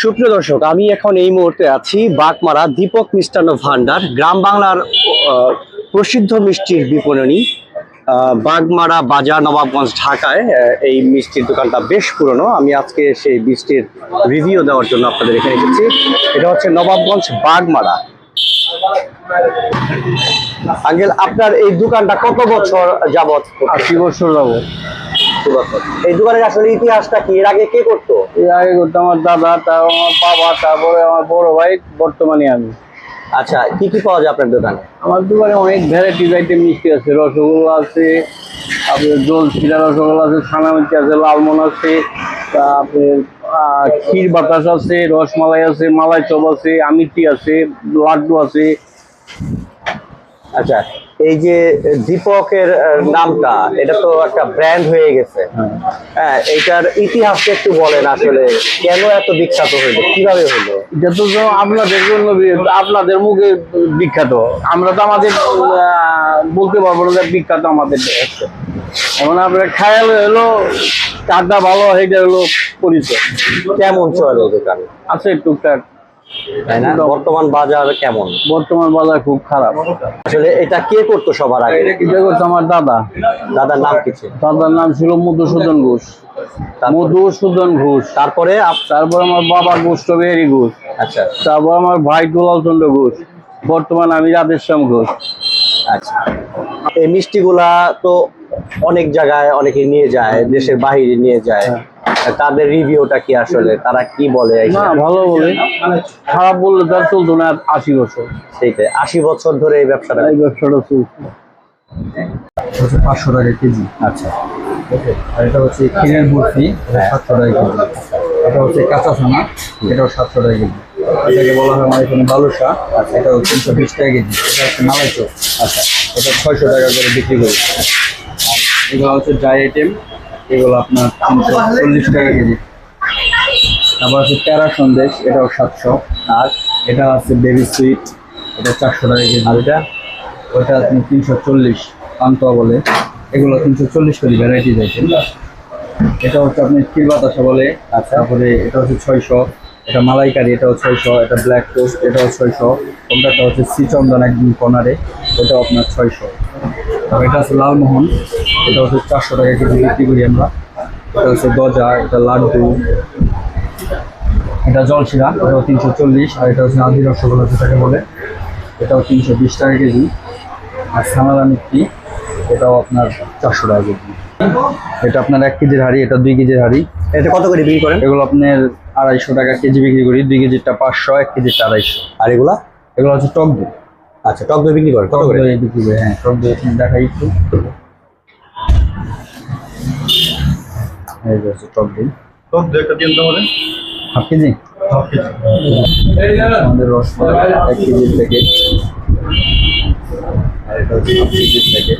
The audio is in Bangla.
সুপ্রিয় দর্শক, আমি এখন এই মুহূর্তে আছি বাগমারা দীপক মিষ্টান্ন ভান্ডার, গ্রাম বাংলার প্রসিদ্ধ মিষ্টির বিপণনী বাগমারা বাজার নবাবগঞ্জ ঢাকায় এই মিষ্টির দোকানটা বেশ পুরনো। আমি আজকে সেই মিষ্টির রিভিউ দেওয়ার জন্য আপনাদের এখানে এসেছি। এটা হচ্ছে নবাবগঞ্জ বাগমারা। আঙ্কেল, আপনার এই দোকানটা কত বছর যাবত আশি বছর যাব এই দোকানের আসলে ইতিহাসটা কি? এর আগে কে করতো? এর আগে করতো আমার দাদা তারপর আমার বাবা তারপরে আমার বড় ভাই বর্তমানে আমি। আচ্ছা কি কি পাওয়া যায় আপনার দোকানে? আমার দোকানে অনেক ভ্যারাইটিস আইটেম মিষ্টি আছে। রসগোল্লা আছে আপনার জল ছিলা রসগোল্লা আছে ছানা মিষ্টি আছে লালমোহন আছে তারপরে ক্ষীর বাতাস আছে রসমালাই আছে মালাই চপ আছে আমিটি আছে লাড্ডু আছে। আচ্ছা এই যে দীপকের নামটা এটা তো একটা ব্র্যান্ড হয়ে গেছে। হ্যাঁ। হ্যাঁ এটার ইতিহাসটা একটু বলেন আসলে কেন এত বিখ্যাত হইল কীভাবে হলো? এটা তো আপনাদের জন্য আপনাদের মুখে বিখ্যাত। আমরা তো আমাদের বলতে পারব না যে বিখ্যাত আমাদের এখন আপনার খায়াল হলো চারটা ভালো এটা হলো পরিচয়। কেমন চলে দোকান? আছে টুকটাক। তাই না? বর্তমান বাজার কেমন? বর্তমান বাজার খুব খারাপ। আসলে এটা কে করতো সবার আগে? এটা করছে আমার দাদা। দাদার নাম কি ছিল? দাদার নাম ছিল মধুসূদন ঘোষ। মধুসূদন ঘোষ। তারপরে? তারপর আমার বাবা গোষ্ঠবেহারী ঘোষ। আচ্ছা। তারপর আমার ভাই দুলাল চন্দ্র ঘোষ। বর্তমান আমি রাধেশ্যাম ঘোষ। আচ্ছা। এই মিষ্টিগুলা তো অনেক জায়গায় অনেকে নিয়ে যায় দেশের বাইরে নিয়ে যায়। তাদের রিভিউটা কি আসলে? তারা কি বলে না ভালো বলে। খারাপ বললে তার চলতো না আশি বছর। সেইটাই। আশি বছর ধরে এই ব্যবসাটা এই ব্যবসাটা চলছে। পাঁচশো টাকা কেজি। আচ্ছা। আর এটা হচ্ছে ক্ষীরের বরফি সাতশো টাকা কেজি। এটা হচ্ছে কাঁচা সোনা এটাও সাতশো টাকা কেজি। এটাকে বলা হয় আমার এখানে বালুসা আচ্ছা। এটা হচ্ছে তিনশো বিশ টাকা কেজি। এটা হচ্ছে মালাই আচ্ছা। এটা ছয়শো টাকা করে বিক্রি করি। আর এগুলো হচ্ছে ড্রাই আইটেম এগুলো আপনার তিনশো চল্লিশ টাকা কেজি। তারপর হচ্ছে প্যারা সন্দেশ এটাও সাতশো। আর এটা আছে বেবি সুইট এটা চারশো টাকা কেজি। আর এটা? ওটা আপনি তিনশো চল্লিশ পান্তুয়া বলে। এগুলো তিনশো চল্লিশ করে ভ্যারাইটিস আইটেম এটা হচ্ছে আপনি ক্ষীর বাতাসা বলে। আচ্ছা। তারপরে এটা হচ্ছে ছয়শো। এটা মালাইকারি এটাও ছয়শো। এটা ব্ল্যাক টোস্ট এটাও ছয়শো। কোনটা হচ্ছে চন্দন একদম কর্নারে। এটাও আপনার ছয়শো। এটা হচ্ছে লালমোহন এটা হচ্ছে চারশো টাকা কেজি বিক্রি করি আমরা। এটা হচ্ছে গজা এটা লাড্ডু এটা জলশিরা এটাও তিনশো চল্লিশ আর এটা হচ্ছে আদি রসগোল্লা যেটাকে বলে এটাও তিনশো বিশ টাকা কেজি। আর সানাদা মিষ্টি এটাও আপনার চারশো টাকা কেজি। এটা আপনার এক কেজির হাড়ি এটা দুই কেজির হাড়ি। এটা কত করে বিক্রি করেন? এগুলো আপনার আড়াইশো টাকা কেজি বিক্রি করি দুই কেজিরটা পাঁচশো এক কেজিরটা আড়াইশো। আর এগুলা? এগুলো হচ্ছে টক দই আচ্ছা টক দই বিক্রি করেন কত করে? দই বিক্রি করি হ্যাঁ টক দই এখানে দেখাই একটু। এই যে টক দই। টক দই একটা দিন হাফ কেজি? Half KG. আমাদের রসমালাই এক কেজির প্যাকেট আর এটা হচ্ছে হাফ কেজির প্যাকেট